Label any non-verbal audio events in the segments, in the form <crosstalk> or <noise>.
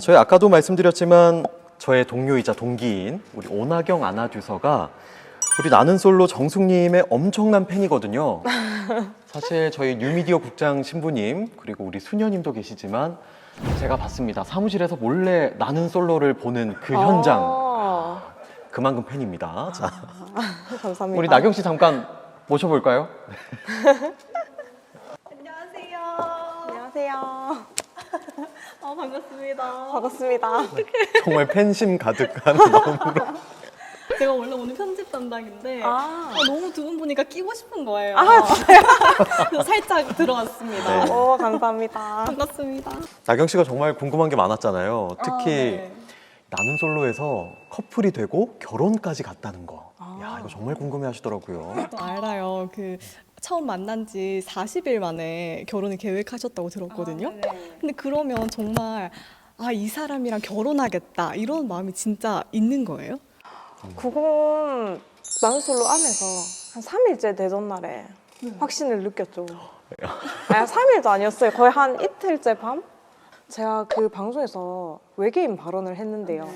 저희 아까도 말씀드렸지만 저의 동료이자 동기인 우리 오나경 아나듀서가 우리 나는 솔로 정숙님의 엄청난 팬이거든요. <laughs> 사실 저희 뉴미디어 국장 신부님 그리고 우리 수녀님도 계시지만 제가 봤습니다. 사무실에서 몰래 나는 솔로를 보는 그 현장 아, 그만큼 팬입니다. 자, 감사합니다. 우리 나경 씨 잠깐 모셔볼까요? <laughs> 안녕하세요. 안녕하세요. <laughs> 아, 반갑습니다. 반갑습니다. 정말 팬심 가득한 <laughs> 마음으로. 제가 원래 오늘 편집 담당인데 아. 아, 너무 두 분 보니까 끼고 싶은 거예요. 아, 그래서 살짝 들어왔습니다. 네. 오, 감사합니다. 반갑습니다. 나경 씨가 정말 궁금한 게 많았잖아요. 특히 아, 네. 나는 솔로에서 커플이 되고 결혼까지 갔다는 거. 아. 야, 이거 정말 궁금해 하시더라고요. 또 알아요. 그 처음 만난 지 40일 만에 결혼을 계획하셨다고 들었거든요. 근데 그러면 정말 아, 이 사람이랑 결혼하겠다. 이런 마음이 진짜 있는 거예요? 그건 만솔로 안에서 한 3일째 되던 날에 확신을 느꼈죠. <gasps> 아니, 3일도 아니었어요. 거의 한 이틀째 밤? 제가 그 방송에서 외계인 발언을 했는데요.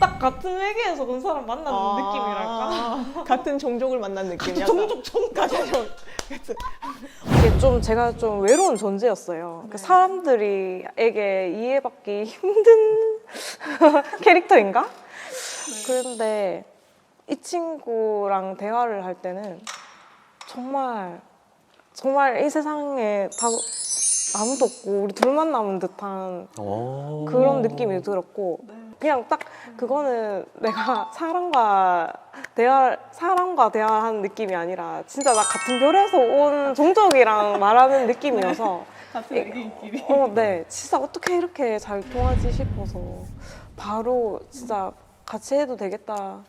딱 같은 외계에서 본 사람 만나는 느낌이랄까? <laughs> 같은 종족을 만난 느낌이야. 종족 종 같은 종. 이게 좀 제가 좀 외로운 존재였어요. 그 사람들이에게 이해받기 힘든 <laughs> 캐릭터인가? 그런데 이 친구랑 대화를 할 때는 정말 정말 이 세상에 다 아무도 없고 우리 둘만 남은 듯한 오. 그런 느낌이 들었고 그냥 딱 그거는 내가 사람과 대화 사람과 대화하는 느낌이 아니라 진짜 나 같은 별에서 온 종족이랑 <laughs> 말하는 느낌이어서 같은 외계인끼리. 어, 네. 진짜 어떻게 이렇게 잘 통하지 싶어서 바로 진짜 같이 해도 되겠다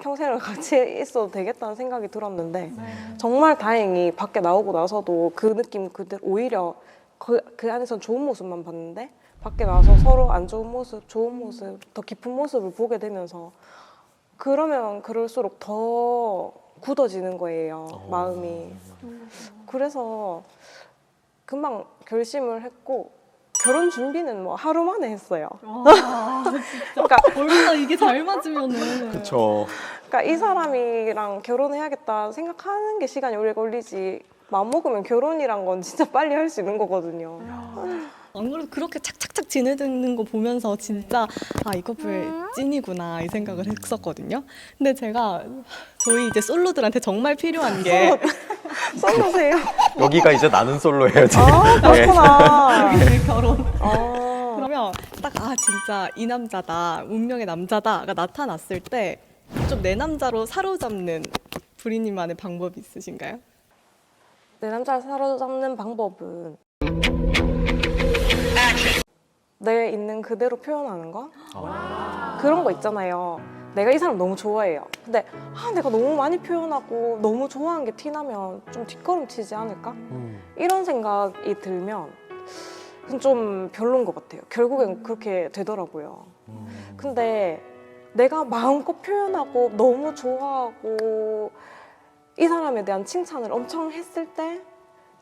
평생을 같이 있어도 되겠다는 생각이 들었는데 정말 다행히 밖에 나오고 나서도 그 느낌 그대로 오히려 그, 그 안에서 좋은 모습만 봤는데 밖에 나와서 서로 안 좋은 모습, 좋은 모습, 더 깊은 모습을 보게 되면서 그러면 그럴수록 더 굳어지는 거예요 마음이 그래서 금방 결심을 했고 결혼 준비는 뭐 하루 만에 했어요 와. 그러니까 얼마나 이게 잘 맞으면은. 그쵸. 그러니까 이 사람이랑 결혼해야겠다 생각하는 게 시간이 오래 걸리지 마음 먹으면 결혼이란 건 진짜 빨리 할 수 있는 거거든요. 안 그래도 그렇게 착착착 지내드는 거 보면서 진짜 아 이 커플 찐이구나 이 생각을 했었거든요. 근데 제가 저희 이제 솔로들한테 정말 필요한 게 써보세요. 여기가 이제 나는 솔로예요. 지금. 아 그렇구나. 결혼. 아, 그러면 딱 아 진짜 이 남자다 운명의 남자다가 나타났을 때 좀 내 남자로 사로잡는 부리님만의 방법이 있으신가요? 내 남자를 사로잡는 방법은 내 있는 그대로 표현하는 거 그런 거 있잖아요. 내가 이 사람 너무 좋아해요. 근데 아 내가 너무 많이 표현하고 너무 좋아하는 게 티나면 좀 뒷걸음치지 않을까? 음. 이런 생각이 들면 그건 좀 별론 것 같아요. 결국엔 그렇게 되더라고요. 음. 근데 내가 마음껏 표현하고 너무 좋아하고 이 사람에 대한 칭찬을 엄청 했을 때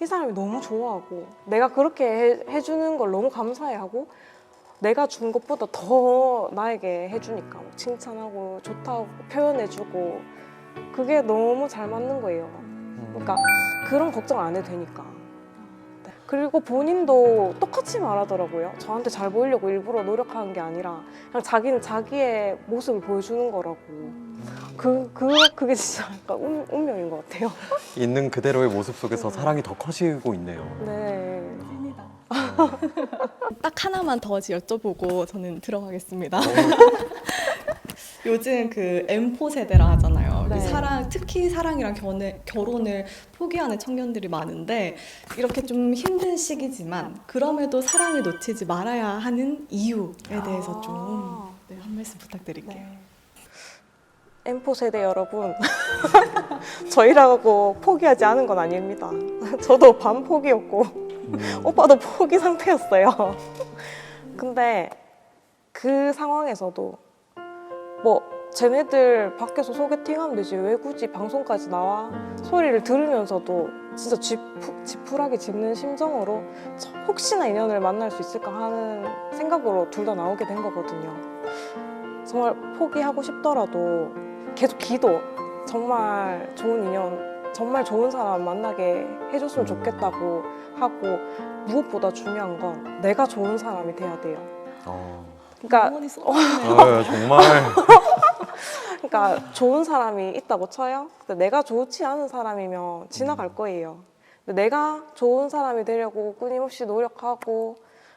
이 사람이 너무 좋아하고 내가 그렇게 해, 해주는 걸 너무 감사해하고 내가 준 것보다 더 나에게 해주니까 막 칭찬하고 좋다고 표현해주고 그게 너무 잘 맞는 거예요. 그러니까 그런 걱정 안 해도 되니까. 네. 그리고 본인도 똑같이 말하더라고요. 저한테 잘 보이려고 일부러 노력하는 게 아니라 그냥 자기는 자기의 모습을 보여주는 거라고. 그, 그, 그게 진짜 <laughs> 약간 운, 운명인 것 같아요. <laughs> 있는 그대로의 모습 속에서 사랑이 더 커지고 있네요. 네. <laughs> 딱 하나만 더 여쭤보고 저는 들어가겠습니다. 요즘 그 M4 세대라 하잖아요. 그 네. 사랑 특히 사랑이랑 결혼을, 결혼을 포기하는 청년들이 많은데 이렇게 좀 힘든 시기지만 그럼에도 사랑을 놓치지 말아야 하는 이유에 대해서 좀 아. 네, 한 말씀 부탁드릴게요. 네. M4 세대 여러분, <laughs> 저희라고 포기하지 않은 건 아닙니다. <laughs> 저도 반 포기였고, 음. 오빠도 포기 상태였어요. <laughs> 근데 그 상황에서도 뭐 쟤네들 밖에서 소개팅하면 되지 왜 굳이 방송까지 나와 음. 소리를 들으면서도 진짜 지푸, 지푸라기 짚는 심정으로 저- 혹시나 인연을 만날 수 있을까 하는 생각으로 둘 다 나오게 된 거거든요. 정말 포기하고 싶더라도 계속 기도 정말 좋은 인연 정말 좋은 사람 만나게 해줬으면 좋겠다고 하고 무엇보다 중요한 건 내가 좋은 사람이 돼야 돼요. 어. 그러니까. 아유, <laughs> 정말. <laughs> 그러니까 좋은 사람이 있다고 쳐요. 근데 내가 좋지 않은 사람이면 지나갈 거예요. 근데 내가 좋은 사람이 되려고 끊임없이 노력하고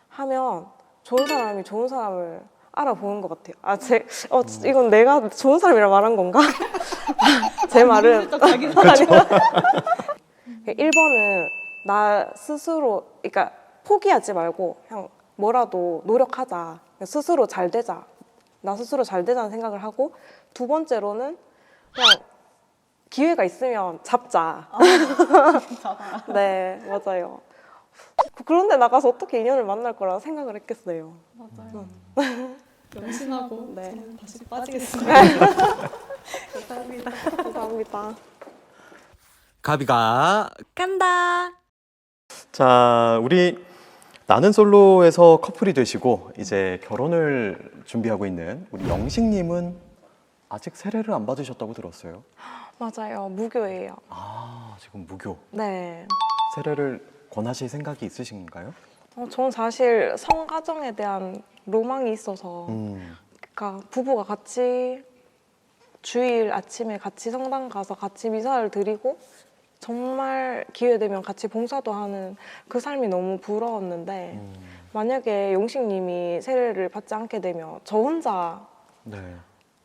하면 좋은 사람이 좋은 사람을 알아보는 것 같아요. 아, 제, 어, 이건 내가 좋은 사람이라 말한 건가? <laughs> 제 말은 <laughs> 아니 1번은 <laughs> 나 스스로, 그러니까 포기하지 말고 그냥 뭐라도 노력하자. 스스로 잘 되자. 나 스스로 잘 되자는 생각을 하고 두 번째로는 그냥 기회가 있으면 잡자. <laughs> 네, 맞아요. 그런데 나가서 어떻게 인연을 만날 거라 생각을 했겠어요. 맞아요. <laughs> 명심하고 <laughs> 네. 저는 다시 빠지겠습니다. 감사합니다. 감사합니다. 가비가 간다. 자, 우리 나는 솔로에서 커플이 되시고 이제 결혼을 준비하고 있는 우리 영식님은 아직 세례를 안 받으셨다고 들었어요. 맞아요. 무교예요. 아, 지금 무교. 네. 세례를 권하실 생각이 있으신가요? 어, 저는 사실 성가정에 대한 로망이 있어서 음, 그러니까 부부가 같이 주일 아침에 같이 성당 가서 같이 미사를 드리고 정말 기회 되면 같이 봉사도 하는 그 삶이 너무 부러웠는데 음, 만약에 용식님이 세례를 받지 않게 되면 저 혼자 네.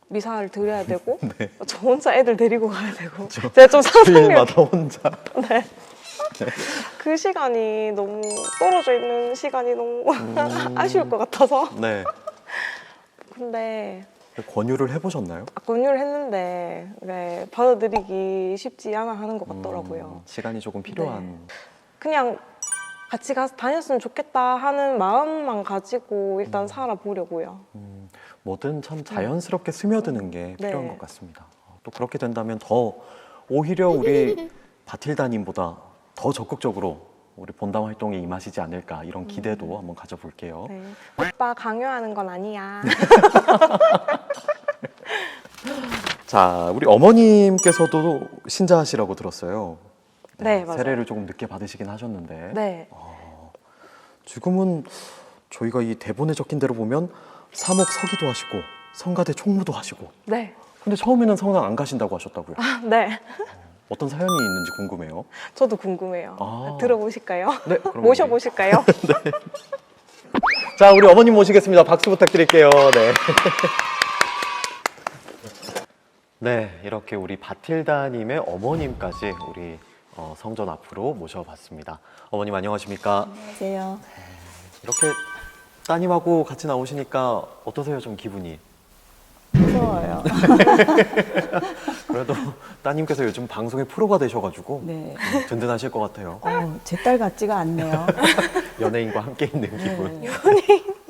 미사를 드려야 되고 <laughs> 네. 저 혼자 애들 데리고 가야 되고 그렇죠. 제가 좀 상상력 주일마다 혼자. <laughs> 그 시간이 너무 떨어져 있는 시간이 너무 음. <laughs> 아쉬울 것 같아서 네. 근데 권유를 해보셨나요? 권유를 했는데 네, 받아들이기 쉽지 않아 하는 것 같더라고요. 음, 시간이 조금 필요한. 네. 그냥 같이 가서 다녔으면 좋겠다 하는 마음만 가지고 일단 살아보려고요. 음, 뭐든 참 자연스럽게 스며드는 게 네. 필요한 것 같습니다. 어, 또 그렇게 된다면 더 오히려 우리 <laughs> 바틸다님보다 더 적극적으로 우리 본담 활동에 임하시지 않을까 이런 기대도 한번 가져볼게요. 네. 오빠 강요하는 건 아니야. <laughs> 자, 우리 어머님께서도 신자하시라고 들었어요. 네, 맞아요. 세례를 조금 늦게 받으시긴 하셨는데 네. 지금은 저희가 이 대본에 적힌 대로 보면 사목 서기도 하시고 성가대 총무도 하시고 네. 근데 처음에는 성당 안 가신다고 하셨다고요. 아, 네. 어떤 사연이 있는지 궁금해요. 저도 궁금해요. 아. 들어보실까요? 네, 그럼 <laughs> 모셔보실까요? <laughs> 자, 우리 어머님 모시겠습니다. 박수 부탁드릴게요. 네. <laughs> 네, 이렇게 우리 바틸다님의 어머님까지 우리 어, 성전 앞으로 모셔봤습니다. 어머님 안녕하십니까? 안녕하세요. 이렇게 따님하고 같이 나오시니까 어떠세요? 좀 기분이? 무서워요. <laughs> 그래도 따님께서 요즘 방송의 프로가 되셔가지고 네. 든든하실 것 같아요. 어, 제 딸 같지가 않네요. <laughs> 연예인과 함께 있는 기분. 네.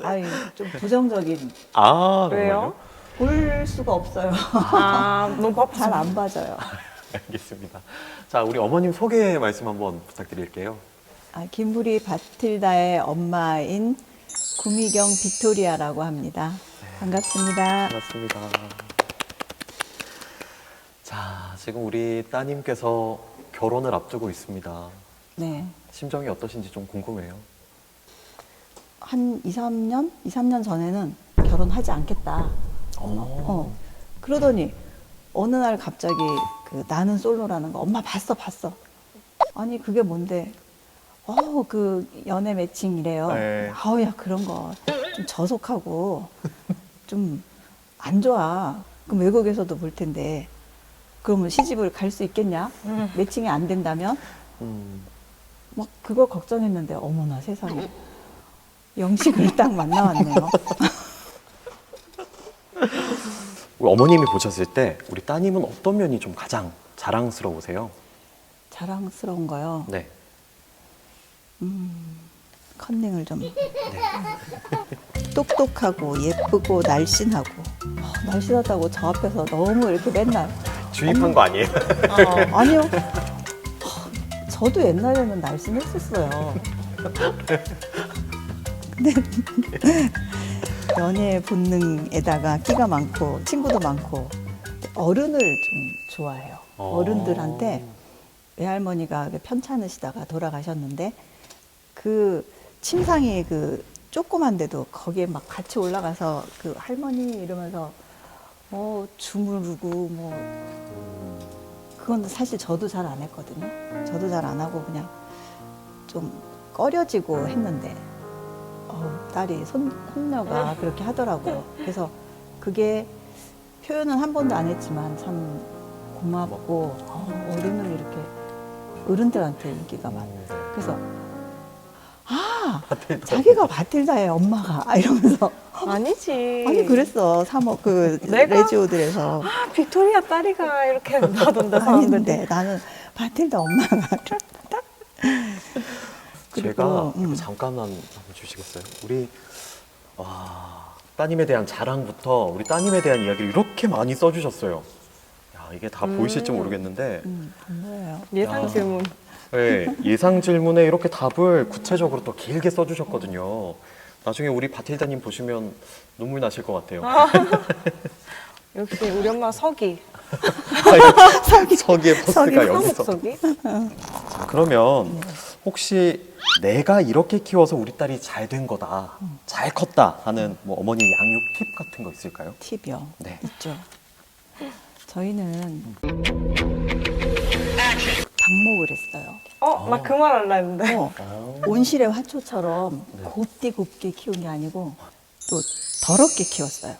아유, 좀 부정적인. 아, 왜요? 볼 수가 없어요. 아, 너무. 잘 안 봐져요. 알겠습니다. 자, 우리 어머님 소개 말씀 한번 부탁드릴게요. 아, 김부리 바틸다의 엄마인 구미경 빅토리아라고 합니다. 반갑습니다. 반갑습니다. 자, 지금 우리 따님께서 결혼을 앞두고 있습니다. 네. 심정이 어떠신지 좀 궁금해요. 한 2, 3년? 2, 3년 전에는 결혼하지 않겠다. 어. 그러더니 어느 날 갑자기 그 나는 솔로라는 거 엄마 봤어 봤어. 아니 그게 뭔데? 어그 연애 매칭이래요. 네. 아우 야 그런 거 좀 저속하고 좀 안 좋아. 그럼 외국에서도 볼 텐데 그러면 시집을 갈 수 있겠냐? 매칭이 안 된다면 음, 막 그걸 걱정했는데 어머나 세상에 영식을 <laughs> 딱 만나왔네요. 우리 어머님이 보셨을 때 우리 따님은 어떤 면이 좀 가장 자랑스러우세요? 자랑스러운 거요. 네. 컨닝을 좀. <laughs> 똑똑하고 예쁘고 날씬하고. 어, 날씬하다고 저 앞에서 너무 이렇게 맨날. 주입한 거 아니에요? 어, 아니요. 어, 저도 옛날에는 날씬했었어요. 근데 <laughs> 연애 본능에다가 끼가 많고 친구도 많고 어른을 좀 좋아해요. 어. 어른들한테 외할머니가 편찮으시다가 돌아가셨는데 그 침상이 그 조그만데도 거기에 막 같이 올라가서 그 할머니 이러면서 뭐 주무르고 뭐 그건 사실 저도 잘 안 했거든요. 저도 잘 안 하고 그냥 좀 꺼려지고 했는데 어, 딸이 손, 손녀가 그렇게 하더라고요. 그래서 그게 표현은 한 번도 안 했지만 참 고맙고 어, 어른을 이렇게 어른들한테 인기가 많아. 그래서 아 자기가 바틸다의 엄마가 이러면서 아니지. 아니 그랬어 사모 그 내가? 레지오들에서 아, 빅토리아 딸이가 이렇게 하던데 <laughs> 사람들이. 아닌데 나는 바틸다 엄마가 <laughs> 딱 제가 음. 잠깐만 한번 주시겠어요? 우리 와 따님에 대한 자랑부터 우리 따님에 대한 이야기를 이렇게 많이 써주셨어요. 야 이게 다 보이실지 모르겠는데 음. 예상 야. 질문. 네, 예상 질문에 이렇게 답을 구체적으로 또 길게 써주셨거든요. 나중에 우리 바틸다님 보시면 눈물 나실 것 같아요. <laughs> 역시 우리 엄마 서기. <laughs> 서기, 서기의 포스가 여기서. 서기? 자, 그러면 혹시 내가 이렇게 키워서 우리 딸이 잘 된 거다, 잘 컸다 하는 뭐 어머니 양육 팁 같은 거 있을까요? 팁이요. 네. 있죠. 저희는 방목을 했어요. 어, 나 그 말 할라 했는데. 어, 온실의 화초처럼 곱디 곱게 키운 게 아니고 또 더럽게 키웠어요.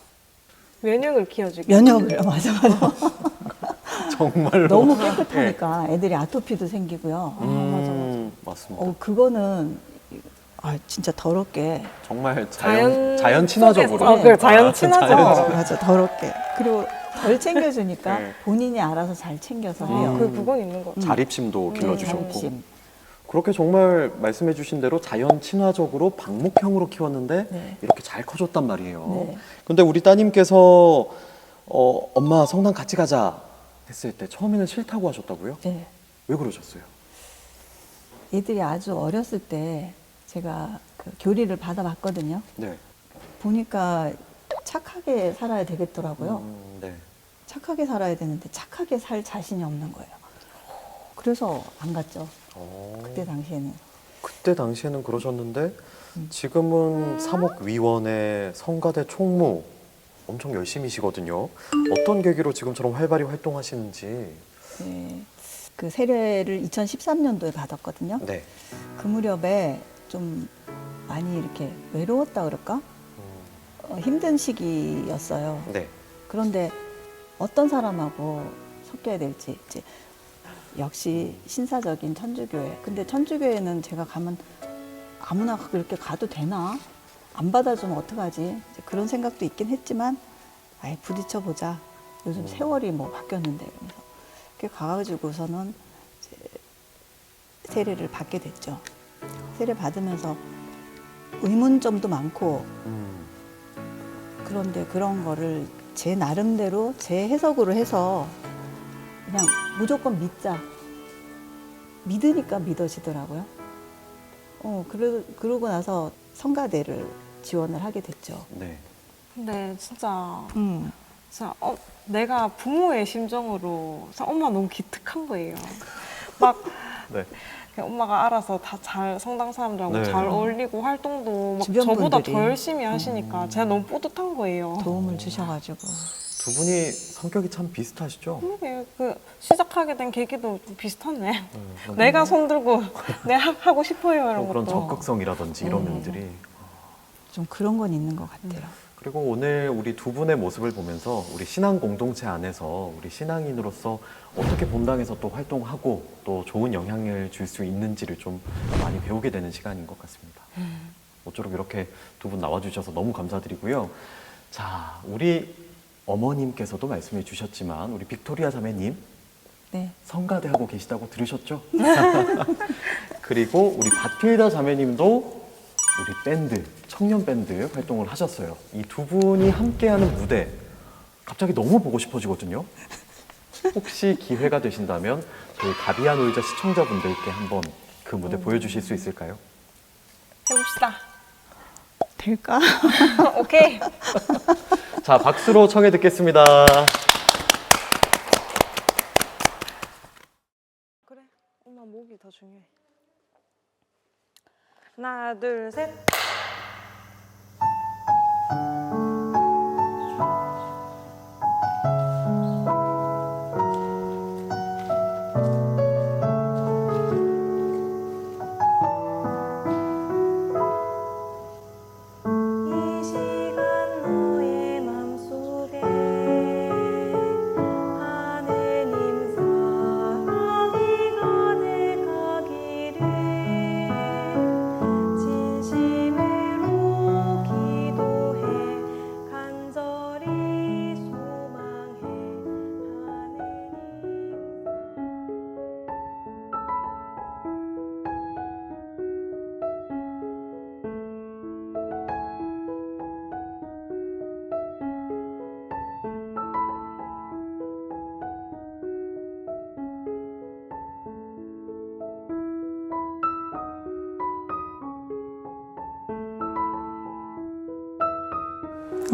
면역을 키워주기. 면역을 맞아 맞아. <laughs> 정말로 너무 깨끗하니까 애들이 아토피도 생기고요. 음, 맞습니다. 어 그거는 아 진짜 더럽게 정말 자연 자연 자연 친화적으로. 어, 그래, 자연 친화적. 어, 맞아 더럽게 그리고 덜 챙겨주니까 <laughs> 네. 본인이 알아서 잘 챙겨서 아, 해요. 그, 그건 있는 거 같아. 자립심도 길러주셨고 자립심. 그렇게 정말 말씀해주신 대로 자연 친화적으로 방목형으로 키웠는데 네. 이렇게 잘 커졌단 말이에요. 네. 근데 우리 따님께서 어, 엄마 성당 같이 가자 했을 때 처음에는 싫다고 하셨다고요? 네. 왜 그러셨어요? 애들이 아주 어렸을 때 제가 그 교리를 받아봤거든요. 네. 보니까 착하게 살아야 되겠더라고요. 음, 네. 착하게 살아야 되는데 착하게 살 자신이 없는 거예요. 그래서 안 갔죠. 어, 그때 당시에는. 그때 당시에는 그러셨는데 음. 지금은 사목위원회 성가대 총무 엄청 열심히시거든요. 어떤 계기로 지금처럼 활발히 활동하시는지. 네. 그 세례를 2013년도에 받았거든요. 네. 그 무렵에 좀 많이 이렇게 외로웠다 그럴까? 음, 어, 힘든 시기였어요. 네. 그런데 어떤 사람하고 섞여야 될지 이제 역시 신사적인 천주교회. 근데 천주교회는 제가 가면 아무나 그렇게 가도 되나? 안 받아주면 어떡하지? 그런 생각도 있긴 했지만 아예 부딪혀 보자. 요즘 세월이 뭐 바뀌었는데 그래서 이렇게 가가지고서는 세례를 받게 됐죠. 세례 받으면서 의문점도 많고 음, 그런데 그런 거를 제 나름대로 제 해석으로 해서 그냥 무조건 믿자. 믿으니까 믿어지더라고요. 어, 그러, 그러고 나서 성가대를 지원을 하게 됐죠. 네. 근데 진짜, 음. 진짜 어, 내가 부모의 심정으로 엄마 너무 기특한 거예요. <laughs> 막 네. 엄마가 알아서 다 잘 성당 사람들하고 네. 잘 어울리고 활동도 막 주변 저보다 분들이. 더 열심히 하시니까 제가 너무 뿌듯한 거예요. 도움을 주셔가지고. 두 분이 성격이 참 비슷하시죠? 그러게 그 시작하게 된 계기도 좀 비슷하네. <laughs> 음, 내가 손 들고 <laughs> 내가 하고 싶어요 이런 어, 그런 것도. 적극성이라든지 이런 네. 면들이 좀 그런 건 있는 것 같아요. 그리고 오늘 우리 두 분의 모습을 보면서 우리 신앙 공동체 안에서 우리 신앙인으로서 어떻게 본당에서 또 활동하고 또 좋은 영향을 줄 수 있는지를 좀 많이 배우게 되는 시간인 것 같습니다. 모쪼록 이렇게 두 분 나와주셔서 너무 감사드리고요. 자, 우리 어머님께서도 말씀해 주셨지만 우리 빅토리아 자매님 네. 성가대 하고 계시다고 들으셨죠? <laughs> 그리고 우리 바틸다 자매님도 우리 밴드, 청년 밴드 활동을 하셨어요. 이 두 분이 함께하는 무대 갑자기 너무 보고 싶어지거든요. 혹시 기회가 되신다면 저희 가비아 노이자 시청자분들께 한번 그 무대 보여주실 수 있을까요? 해봅시다. 될까? <laughs> 오케이. <laughs> 자, 박수로 청해 듣겠습니다. 그래. 엄마 목이 더 중요해. 하나, 둘, 셋.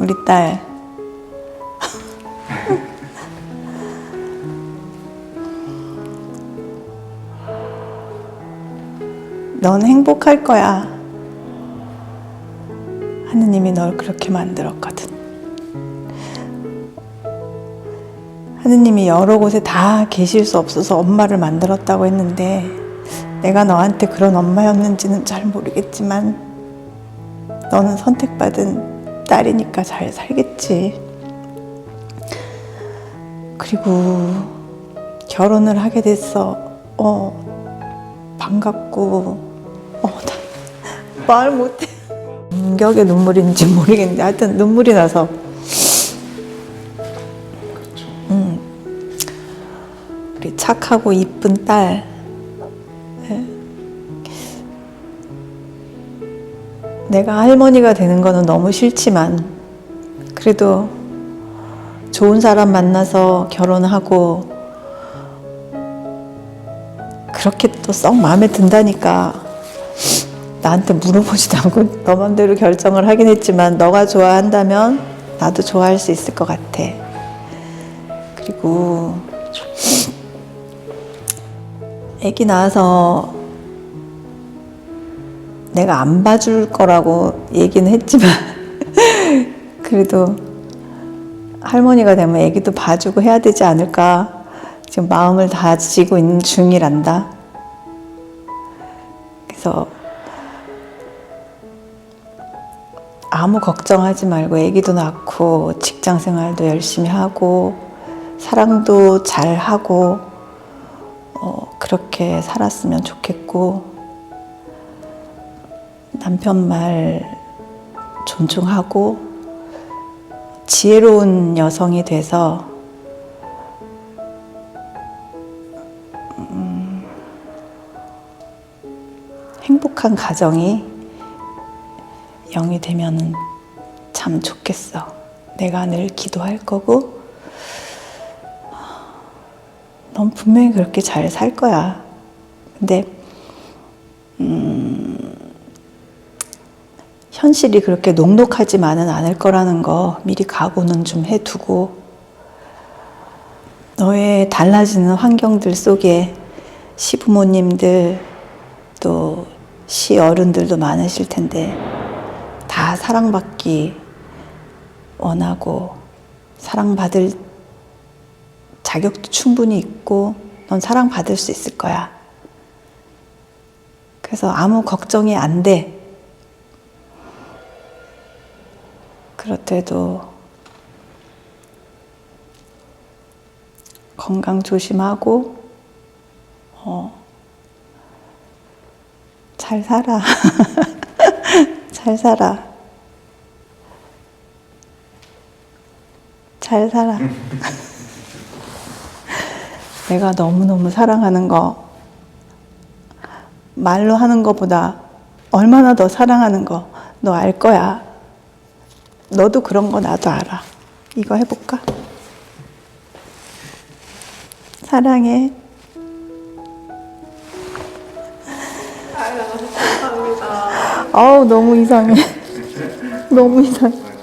우리 딸. <laughs> 넌 행복할 거야. 하느님이 널 그렇게 만들었거든. 하느님이 여러 곳에 다 계실 수 없어서 엄마를 만들었다고 했는데 내가 너한테 그런 엄마였는지는 잘 모르겠지만 너는 선택받은 딸이니까 잘 살겠지. 그리고 결혼을 하게 됐어. 어, 반갑고, 어, 나 <laughs> 말 못해. 감격의 눈물인지 모르겠는데 하여튼 눈물이 나서. 음, 우리 착하고 이쁜 딸. 내가 할머니가 되는 거는 너무 싫지만 그래도 좋은 사람 만나서 결혼하고 그렇게 또 썩 마음에 든다니까 나한테 물어보지도 않고 너 맘대로 결정을 하긴 했지만 너가 좋아한다면 나도 좋아할 수 있을 것 같아. 그리고 아기 낳아서 내가 안 봐줄 거라고 얘기는 했지만 <laughs> 그래도 할머니가 되면 애기도 봐주고 해야 되지 않을까 지금 마음을 다지고 있는 중이란다. 그래서 아무 걱정하지 말고 애기도 낳고 직장 생활도 열심히 하고 사랑도 잘 하고 어, 그렇게 살았으면 좋겠고 남편 말 존중하고 지혜로운 여성이 돼서 음, 행복한 가정이 영이 되면 참 좋겠어. 내가 늘 기도할 거고, 넌 분명히 그렇게 잘 살 거야. 근데 현실이 그렇게 녹록하지만은 않을 거라는 거 미리 각오는 좀 해두고 너의 달라지는 환경들 속에 시부모님들 또 시어른들도 많으실 텐데 다 사랑받기 원하고 사랑받을 자격도 충분히 있고 넌 사랑받을 수 있을 거야. 그래서 아무 걱정이 안 돼. 그렇대도 건강 조심하고 어, 잘 살아. <laughs> 잘 살아. 잘 살아. <laughs> 내가 너무너무 사랑하는 거 말로 하는 것보다 얼마나 더 사랑하는 거 너 알 거야. 너도 그런 거 나도 알아. 이거 해볼까? 사랑해. 아유, 너무 이상해. <laughs> 너무 이상해.